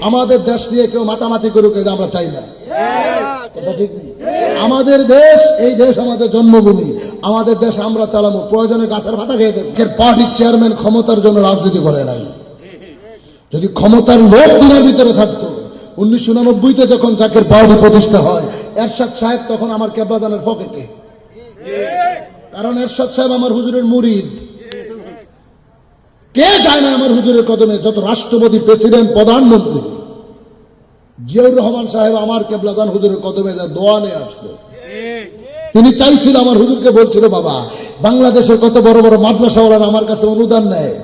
আমাদের দেশ নিয়ে কেউ মাতামাতি করুক এটা আমরা চাই না? আমাদের দেশ এই দেশ আমাদের জন্মভূমি। আমাদের দেশ আমরা চালাবো। প্রয়োজনে গাছের ভাতা খেয়ে দেবো। পার্টির চেয়ারম্যান ক্ষমতার জন্য রাজনীতি করে নাই। যদি ক্ষমতার লোভ দিনের ভিতরে থাকতো উনিশশো উনানব্বইতে যখন জাকের পার্টি প্রতিষ্ঠা হয় এরশাদ সাহেব তখন আমার কেবলাদানের পকেটে। কারণ এরশাদ সাহেব আমার হুজুরের মুরিদ। কে যায় না আমার হুজুরের কদমে যত রাষ্ট্রপতি, প্রেসিডেন্ট, প্রধানমন্ত্রী। জিয়াউর রহমান সাহেব আমার কেবলাদান হুজুরের কদমে যা দোয়া নিয়ে আসছে। তিনি চাইছিল আমার হুজুরকে বলছিল, বাবা, বাংলাদেশের কত বড় বড় মাদ্রাসাওয়ালারা আমার কাছে অনুদান নেয়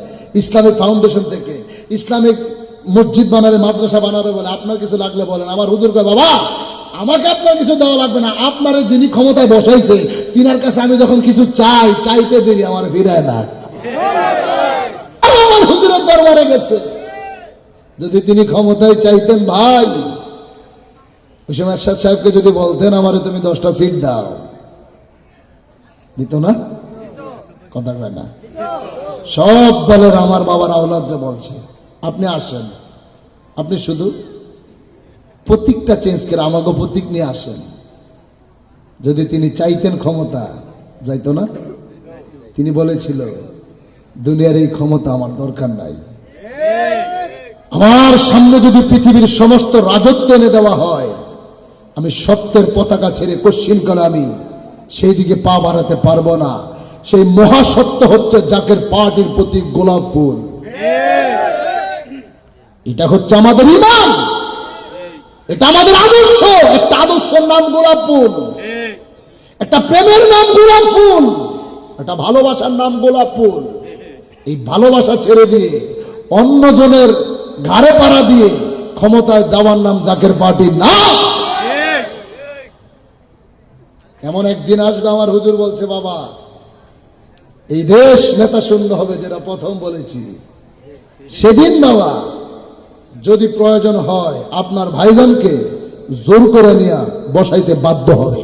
ইসলামিক ফাউন্ডেশন থেকে। ইসলামিক মসজিদ বানাবে, মাদ্রাসা বানাবে বলে আপনার কিছু লাগলে বলেন। আমার হুজুরকে বাবা, আমাকে আপনার কিছু দেওয়া লাগবে না। আপনার যিনি ক্ষমতায় বসাইছে, তিনার কাছে আমি যখন কিছু চাই, চাইতে দেরি আমার ফিরায় না। আমার হুজুরের দরবারে গেছে। যদি তিনি ক্ষমতায় চাইতেন ভাই, ওই সময় এরশাদ সাহেবকে যদি বলতেন, আমারে তুমি দশটা সিট দাও। দিত না? কথা কয় না। সব দলের আমার বাবার আওলাদরা বলছে, আপনি আসেন। আপনি শুধু প্রতীকটা চেঞ্জ করে আমাকে প্রতীক নিয়ে আসেন। যদি তিনি চাইতেন ক্ষমতা, যাইতো না? তিনি বলেছিল দুনিয়ার এই ক্ষমতা আমার দরকার নাই। আমার সামনে যদি পৃথিবীর সমস্ত রাজত্ব এনে দেওয়া হয় আমি সত্যের পতাকা ছেড়ে কশ্চিন কালে আমি সেই দিকে পা বাড়াতে পারব না। সেই মহাসত্য হচ্ছে জাকের পার্টির প্রতি গোলাপ ফুল। এটা হচ্ছে আমাদের ইমান। এটা আমাদের আদর্শ। একটা আদর্শের নাম গোলাপ ফুল। একটা প্রেমের নাম গোলাপ ফুল। একটা ভালোবাসার নাম গোলাপ ফুল। এই ভালোবাসা ছেড়ে দিয়ে অন্যজনের ঘাড়ে পাড়া দিয়ে ক্ষমতায় যাওয়ার নাম জাকের পার্টি না। এমন একদিন আসবে আমার হুজুর বলছে, বাবা, এই দেশ নেতা শূন্য হবে যেটা প্রথম বলেছি। সেদিন বাবা, যদি প্রয়োজন হয় আপনার ভাইজানকে জোর করে নিয়ে বসাইতে বাধ্য হবে।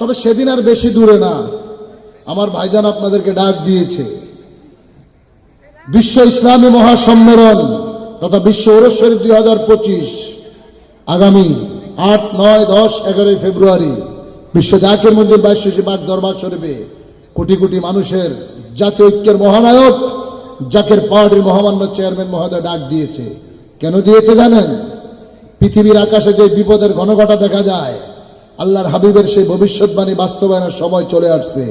তবে সেদিন আর বেশি দূরে না। আমার ভাইজান আপনাদেরকে ডাক দিয়েছে বিশ্ব ইসলামী মহাসম্মেলন তথা বিশ্ব ওরস দুই হাজার পঁচিশ আগামী আট, নয়, দশ, এগারোই ফেব্রুয়ারি বিশ্ব জাকের মন্দির বাইশী বাগ দরবার শরীফে কোটি কোটি মানুষের জাতীয় ঐক্যের মহানায়ক জাকের পার্টির মহামান্য চেয়ারম্যান মহোদয় ডাক দিয়েছে। কেন দিয়েছে জানেন? পৃথিবীর আকাশে যে বিপদের ঘনঘটা দেখা যায়, আল্লাহর হাবিবের সেই ভবিষ্যৎবাণী বাস্তবায়নের সময় চলে আসছে,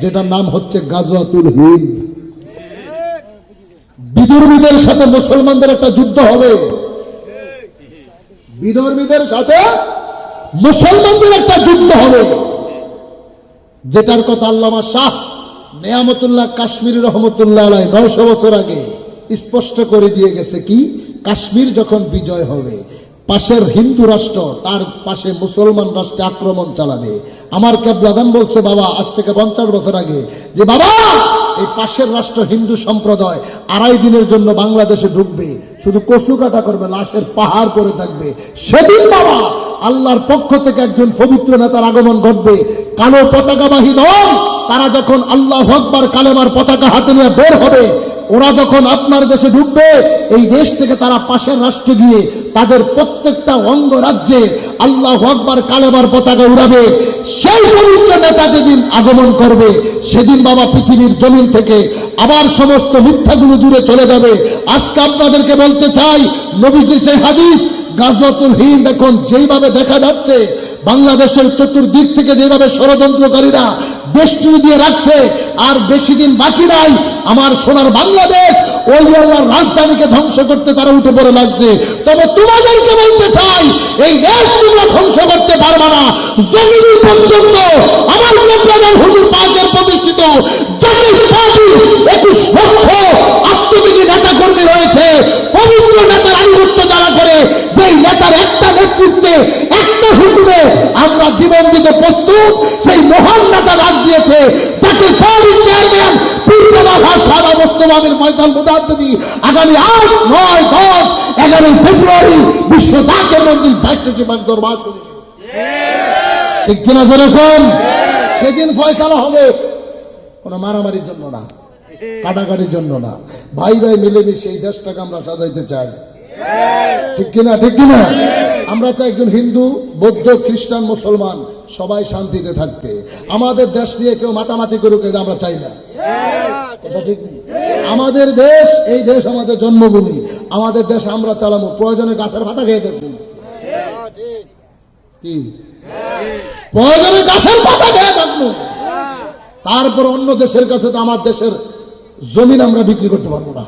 যেটার নাম হচ্ছে গাজওয়াতুল হিন্দ। বিদুর্মীদের সাথে মুসলমানদের একটা যুদ্ধ হবে। বিদর্মীদের সাথে মুসলমানদের একটা যুদ্ধ হবে। যেটার কথা আল্লামা শাহ নেয়ামতুল্লাহ কাশ্মীর রহমতুল্লাহ আলাই নয়শো বছর আগে স্পষ্ট করে দিয়ে গেছে কি? কাশ্মীর যখন বিজয় হবে পাশের হিন্দু রাষ্ট্র, তার পাশে মুসলমান রাষ্ট্রে আক্রমণ চালাবে। আমার ক্যাবলাদান বলছে, বাবা, আজ থেকে পঞ্চাশ বছর আগে যে, বাবা, এই পাশের রাষ্ট্র হিন্দু সম্প্রদায় আড়াই দিনের জন্য বাংলাদেশে ঢুকবে। শুধু কচু কাটা করবে, লাশের পাহাড় করে থাকবে। সেদিন, বাবা, আল্লাহর পক্ষ থেকে একজন পবিত্র নেতার আগমন ঘটবে। কালো পতাকাবাহী নন তারা যখন আল্লাহ আকবার কালেমার পতাকা হাতে নিয়ে বের হবে ওরা যখন আপনার দেশে ঢুকবে, এই দেশ থেকে তারা পাশের রাষ্ট্রে গিয়ে তাদের প্রত্যেকটা অঙ্গ রাজ্যে আল্লাহ আকবার কালেবার পতাকা উড়াবে। সেই পবিত্র নেতা যেদিন আগমন করবে, সেদিন বাবা পৃথিবীর জমিন থেকে আবার সমস্ত মিথ্যাগুলো দূরে চলে যাবে। আজকে আপনাদেরকে বলতে চাই, নবীজির সেই হাদিস, গাজওয়াতুল হিন্দ এখন যেইভাবে দেখা যাচ্ছে বাংলাদেশের চতুর্দিক থেকে যেভাবে ষড়যন্ত্রকারীরা বেষ্টনী দিয়ে রাখছে, আর বেশি দিন বাকি নাই, আমার সোনার বাংলাদেশ, ওই আল্লাহর রাজধানীকে ধ্বংস করতে তারা উঠে পড়ে লাগছে। তবে তোমাদেরকে বলতে চাই, এই দেশ তোমরা ধ্বংস করতে পারবে না। জমিন পর্যন্ত আমার প্রধান হুজুর পাঁচের প্রতিষ্ঠিত জাতির পার্টি একুশ লক্ষ আত্মবিধি নেতা কর্মী রয়েছে। পবিত্র নেতার আনুগত্য যারা করে, যেই নেতার একটা নেতৃত্বে একটা আমরা জীবন দিতে প্রস্তুত, সেই মহান নেতা ডাক দিয়েছে যাকে পার্টি চেয়ারম্যান সেদিন কোনো মারামারির জন্য না, কাটাকাটির জন্য না। ভাই ভাই মিলেমিশে এই দেশটাকে আমরা সাজাইতে চাই। ঠিক কিনা ঠিক কিনা? আমরা চাই একজন হিন্দু বৌদ্ধ খ্রিস্টান মুসলমান সবাই শান্তিতে থাকতে। আমাদের দেশ নিয়ে কেউ মাতামাতি করুক এটা আমরা চাই না। আমাদের দেশ এই দেশ আমাদের জন্মভূমি। আমাদের দেশ আমরা চালাবো। প্রয়োজনে গাছের পাতা খেয়ে দেখব কি? প্রয়োজনে গাছের পাতা খেয়ে থাকব তারপর অন্য দেশের কাছে তো আমার দেশের জমিন আমরা বিক্রি করতে পারব না।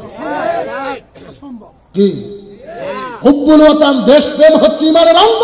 কি? হুব্বুল ওয়াতান দেশ প্রেম হচ্ছে ইমানের অঙ্গ।